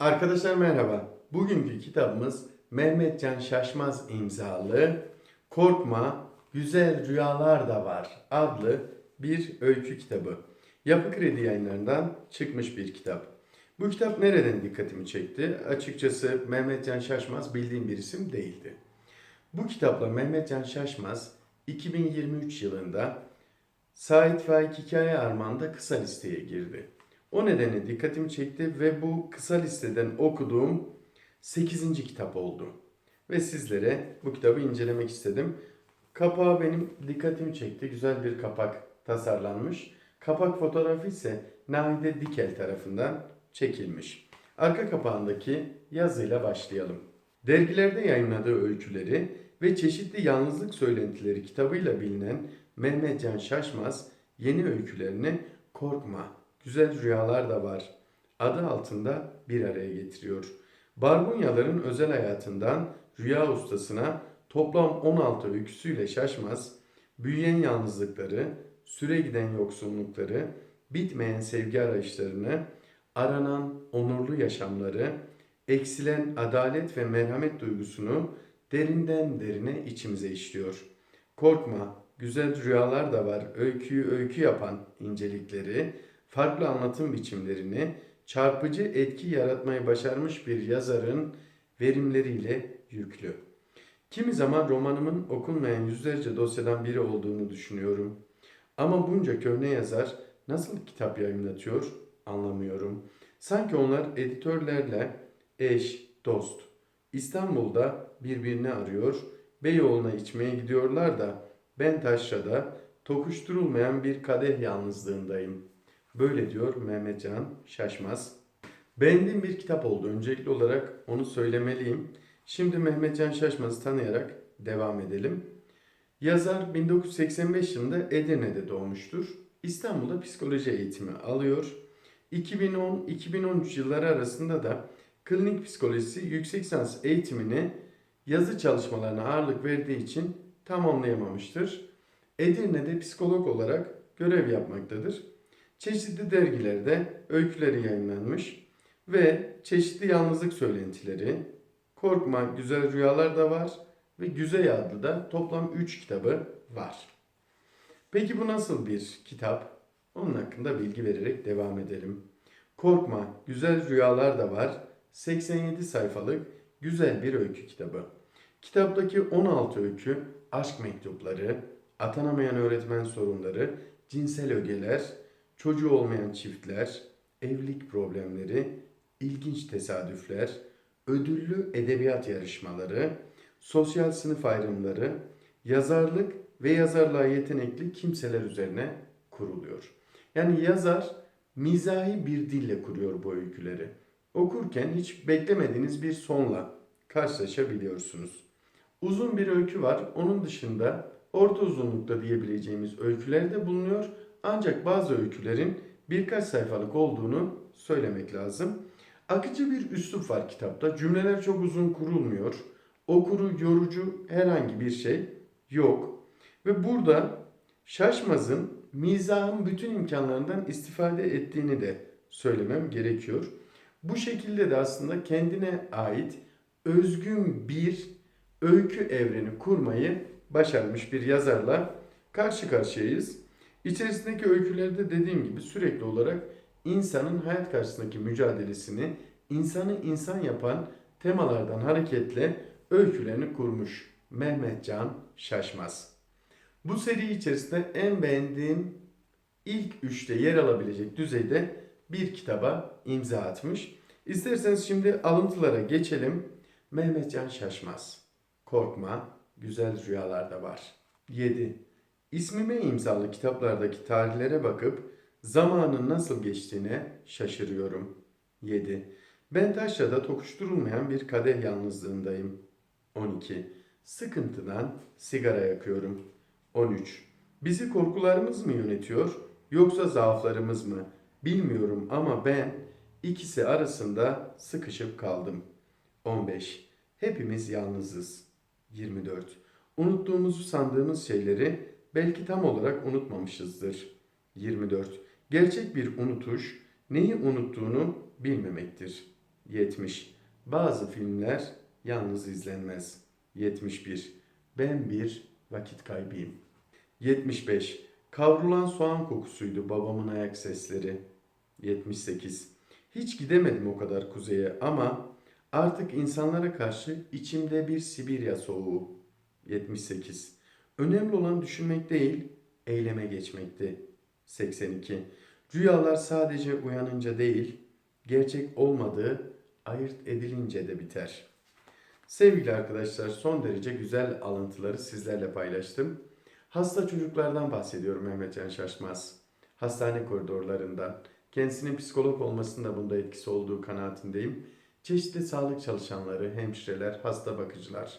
Arkadaşlar merhaba. Bugünkü kitabımız Mehmet Can Şaşmaz imzalı Korkma Güzel Rüyalar da Var adlı bir öykü kitabı. Yapı Kredi yayınlarından çıkmış bir kitap. Bu kitap nereden dikkatimi çekti? Açıkçası Mehmet Can Şaşmaz bildiğim bir isim değildi. Bu kitapla Mehmet Can Şaşmaz 2023 yılında Sait Faik Hikaye Armağan'da kısa listeye girdi. O nedenle dikkatimi çekti ve bu kısa listeden okuduğum 8. kitap oldu. Ve sizlere bu kitabı incelemek istedim. Kapağı benim dikkatimi çekti. Güzel bir kapak tasarlanmış. Kapak fotoğrafı ise Nahide Dikel tarafından çekilmiş. Arka kapağındaki yazıyla başlayalım. Dergilerde yayınladığı öyküleri ve çeşitli yalnızlık söylentileri kitabıyla bilinen Mehmet Can Şaşmaz yeni öykülerini Korkma, Güzel Rüyalar da var adı altında bir araya getiriyor. Barbunyaların özel hayatından rüya ustasına toplam 16 öyküsüyle Şaşmaz, büyüyen yalnızlıkları, süre giden yoksunlukları, bitmeyen sevgi arayışlarını, aranan onurlu yaşamları, eksilen adalet ve merhamet duygusunu derinden derine içimize işliyor. Korkma, güzel rüyalar da var. Öyküyü öykü yapan incelikleri, farklı anlatım biçimlerini, çarpıcı etki yaratmayı başarmış bir yazarın verimleriyle yüklü. Kimi zaman romanımın okunmayan yüzlerce dosyadan biri olduğunu düşünüyorum. Ama bunca köhne yazar nasıl kitap yayınlatıyor anlamıyorum. Sanki onlar editörlerle eş, dost. İstanbul'da birbirini arıyor, Beyoğlu'na içmeye gidiyorlar da ben taşrada tokuşturulmayan bir kadeh yalnızlığındayım. Böyle diyor Mehmetcan Şaşmaz. Beğendiğim bir kitap oldu. Öncelikli olarak onu söylemeliyim. Şimdi Mehmetcan Şaşmaz'ı tanıyarak devam edelim. Yazar 1985 yılında Edirne'de doğmuştur. İstanbul'da psikoloji eğitimi alıyor. 2010-2013 yılları arasında da klinik psikolojisi yüksek lisans eğitimini yazı çalışmalarına ağırlık verdiği için tamamlayamamıştır. Edirne'de psikolog olarak görev yapmaktadır. Çeşitli dergilerde öyküleri yayınlanmış ve çeşitli yalnızlık söylentileri, Korkma Güzel Rüyalar da var ve Güzey adlı da toplam 3 kitabı var. Peki bu nasıl bir kitap? Onun hakkında bilgi vererek devam edelim. Korkma Güzel Rüyalar da var 87 sayfalık güzel bir öykü kitabı. Kitaptaki 16 öykü aşk mektupları, atanamayan öğretmen sorunları, cinsel ögeler, çocuğu olmayan çiftler, evlilik problemleri, ilginç tesadüfler, ödüllü edebiyat yarışmaları, sosyal sınıf ayrımları, yazarlık ve yazarlığa yetenekli kimseler üzerine kuruluyor. Yani yazar mizahi bir dille kuruyor bu öyküleri. Okurken hiç beklemediğiniz bir sonla karşılaşabiliyorsunuz. Uzun bir öykü var. Onun dışında orta uzunlukta diyebileceğimiz öyküler de bulunuyor. Ancak bazı öykülerin birkaç sayfalık olduğunu söylemek lazım. Akıcı bir üslup var kitapta. Cümleler çok uzun kurulmuyor. Okuru yorucu herhangi bir şey yok. Ve burada Şaşmaz'ın mizahın bütün imkanlarından istifade ettiğini de söylemem gerekiyor. Bu şekilde de aslında kendine ait özgün bir öykü evreni kurmayı başarmış bir yazarla karşı karşıyayız. İçerisindeki öykülerde dediğim gibi sürekli olarak insanın hayat karşısındaki mücadelesini insanı insan yapan temalardan hareketle öykülerini kurmuş Mehmet Can Şaşmaz. Bu seri içerisinde en beğendiğim ilk üçte yer alabilecek düzeyde bir kitaba imza atmış. İsterseniz şimdi alıntılara geçelim. Mehmet Can Şaşmaz. Korkma, güzel rüyalar da var. 7. İsmime imzalı kitaplardaki tarihlere bakıp zamanın nasıl geçtiğine şaşırıyorum. 7. Ben taşrada tokuşturulmayan bir kadeh yalnızlığındayım. 12. Sıkıntıdan sigara yakıyorum. 13. Bizi korkularımız mı yönetiyor yoksa zaaflarımız mı? Bilmiyorum ama ben ikisi arasında sıkışıp kaldım. 15. Hepimiz yalnızız. 24. Unuttuğumuzu sandığımız şeyleri belki tam olarak unutmamışızdır. 24. Gerçek bir unutuş neyi unuttuğunu bilmemektir. 70. Bazı filmler yalnız izlenmez. 71. Ben bir vakit kaybıyım. 75. Kavrulan soğan kokusuydu babamın ayak sesleri. 78. Hiç gidemedim o kadar kuzeye ama artık insanlara karşı içimde bir Sibirya soğuğu. 78. Önemli olan düşünmek değil, eyleme geçmekti. 82. Rüyalar sadece uyanınca değil, gerçek olmadığı ayırt edilince de biter. Sevgili arkadaşlar son derece güzel alıntıları sizlerle paylaştım. Hasta çocuklardan bahsediyorum Mehmetcan Şaşmaz. Hastane koridorlarından. Kendisinin psikolog olmasının da bunda etkisi olduğu kanaatindeyim. Çeşitli sağlık çalışanları, hemşireler, hasta bakıcılar,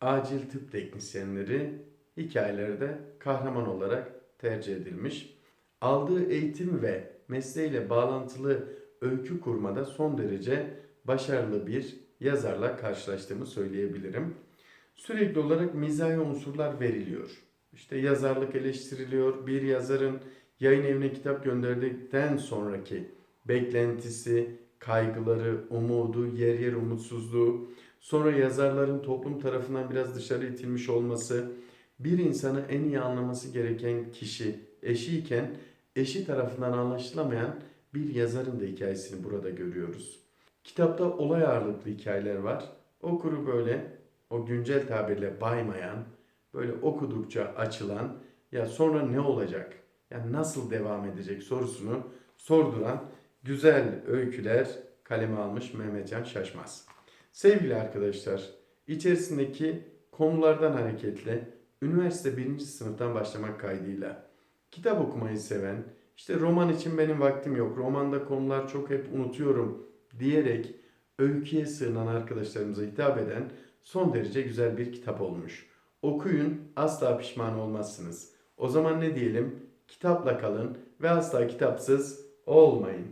acil tıp teknisyenleri hikayelerde kahraman olarak tercih edilmiş. Aldığı eğitim ve mesleğiyle bağlantılı öykü kurmada son derece başarılı bir yazarla karşılaştığımı söyleyebilirim. Sürekli olarak mizahi unsurlar veriliyor. İşte yazarlık eleştiriliyor. Bir yazarın yayın evine kitap gönderdikten sonraki beklentisi, kaygıları, umudu, yer yer umutsuzluğu, sonra yazarların toplum tarafından biraz dışarı itilmiş olması, bir insanı en iyi anlaması gereken kişi eşiyken eşi tarafından anlaşılamayan bir yazarın da hikayesini burada görüyoruz. Kitapta olay ağırlıklı hikayeler var. Okuru böyle o güncel tabirle baymayan, böyle okudukça açılan, ya sonra ne olacak, ya nasıl devam edecek sorusunu sorduran güzel öyküler kaleme almış Mehmetcan Şaşmaz. Sevgili arkadaşlar, içerisindeki konulardan hareketle üniversite birinci sınıftan başlamak kaydıyla kitap okumayı seven, işte roman için benim vaktim yok, romanda konular çok hep unutuyorum diyerek öyküye sığınan arkadaşlarımıza hitap eden son derece güzel bir kitap olmuş. Okuyun, asla pişman olmazsınız. O zaman ne diyelim? Kitapla kalın ve asla kitapsız olmayın.